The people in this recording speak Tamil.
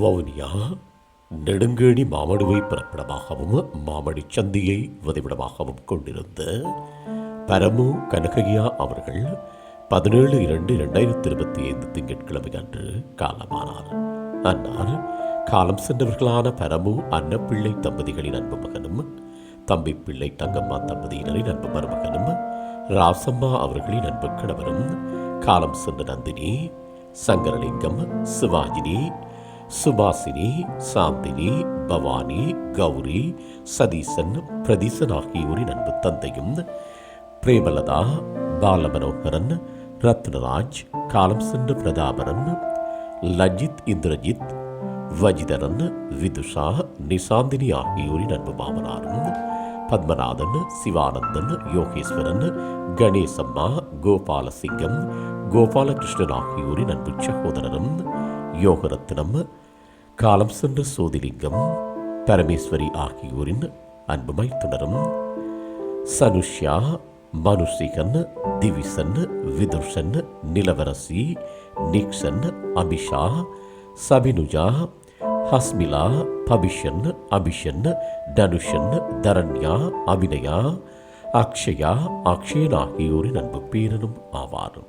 வவுனியா நெடுங்கேணி மாமடுவை பிறப்பிடமாகவும் மாமடி சந்தியை வதிவிடமாகவும் கொண்டிருந்த பரமு கனகையா அவர்கள் பதினேழு இரண்டு இரண்டாயிரத்தி இருபத்தி ஐந்து திங்கட்கிழமை அன்று காலமானார். அன்னார் காலம் சென்றவர்களான பரமு அன்னப்பிள்ளை தம்பதிகளின் அன்பு மகனும் தம்பி பிள்ளை தங்கம்மா தம்பதியினரின் அன்பு மருமகனும் ராசம்மா அவர்களின் அன்பு கணவரும் காலம் சென்ற நந்தினி சங்கரலிங்கம் சிவாஜினி சுபாசினி சாந்தினி பவானி கௌரி சதீசன் பிரதீசன் ஆகியோரின் அன்பு தந்தையும் பிரேமலதா பாலமனோகரன் ரத்னராஜ் காலம் சென்ற பிரதாபரன் லஜித் இந்திரஜித் வஜிதரன் விதுஷா நிசாந்தினி ஆகியோரின் அன்பு மாமனாரும் பத்மநாதன் சிவானந்தன் யோகேஸ்வரன் கணேசம்மா கோபாலசிங்கம் கோபாலகிருஷ்ணன் ஆகியோரின் அன்பு சகோதரரும் யோகரத்தினம் காலம் சென்ற சோதிலிங்கம் பரமேஸ்வரி ஆகியோரின் அன்பு மைத்துனரும் சனுஷ்யா மனுஷிகன் திவிசன் விதுஷன் நிலவரசி நிக்சன் அபிஷா சபினுஜா ஹஸ்மிலா பபிஷன் அபிஷன் தனுஷன் தரண்யா அபிநயா அக்ஷயா அக்ஷயன் ஆகியோரின் அன்பு பேரனும் ஆவாரும்